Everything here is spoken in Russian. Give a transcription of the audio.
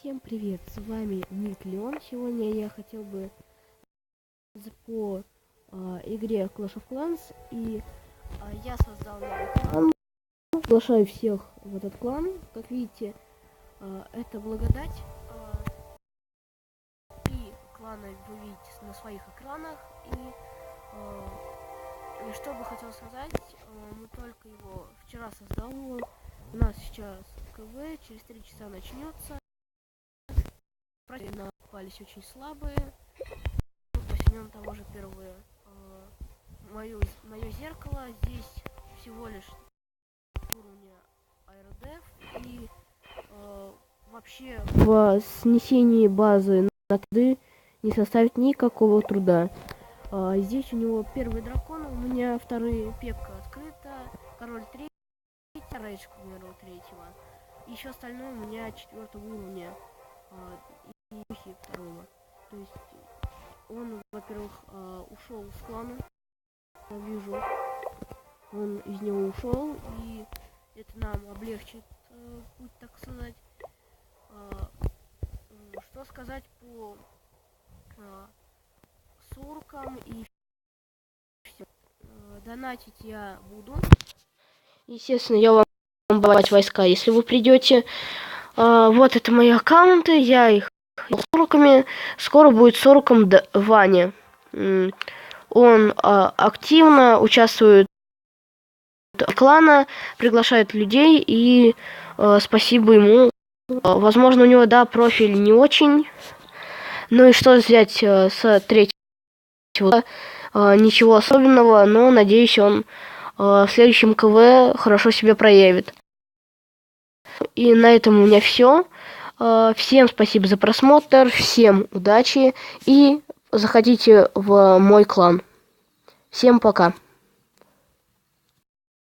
Всем привет, с вами Ник Леон. Сегодня я хотел бы по а, игре Clash of Clans и а, я создал новый клан. Приглашаю всех в этот клан. Как видите, а, это благодать. А, Три клана вы видите на своих экранах и, а, и что бы хотел сказать, мы только его вчера создал. У нас сейчас КВ, через три часа начнется. Правильно попались очень слабые. Возьмем того же первое. Мое, мое зеркало здесь всего лишь уровня аэродев и э, вообще в снесении базы на тды не составит никакого труда. А, здесь у него первый дракон, у меня вторые пепка открыта, король третий, рейдж, к примеру, третьего. Еще остальное у меня четвертого уровня. А, духе второго. То есть он, во-первых, э, ушел с клана. Я вижу, он из него ушел, и это нам облегчит э, путь, так сказать. Э, что сказать по суркам и все. Донатить я буду. Естественно, я вам давать войска, если вы придете. Вот это мои аккаунты, я их сороками. Скоро будет сороком Ваня. Он а, активно участвует клана, приглашает людей и а, спасибо ему. А, возможно, у него, да, профиль не очень. Ну и что взять а, с третьего? А, ничего особенного, но надеюсь, он а, в следующем КВ хорошо себя проявит. И на этом у меня все. Э, всем спасибо за просмотр, всем удачи и заходите в мой клан. Всем пока.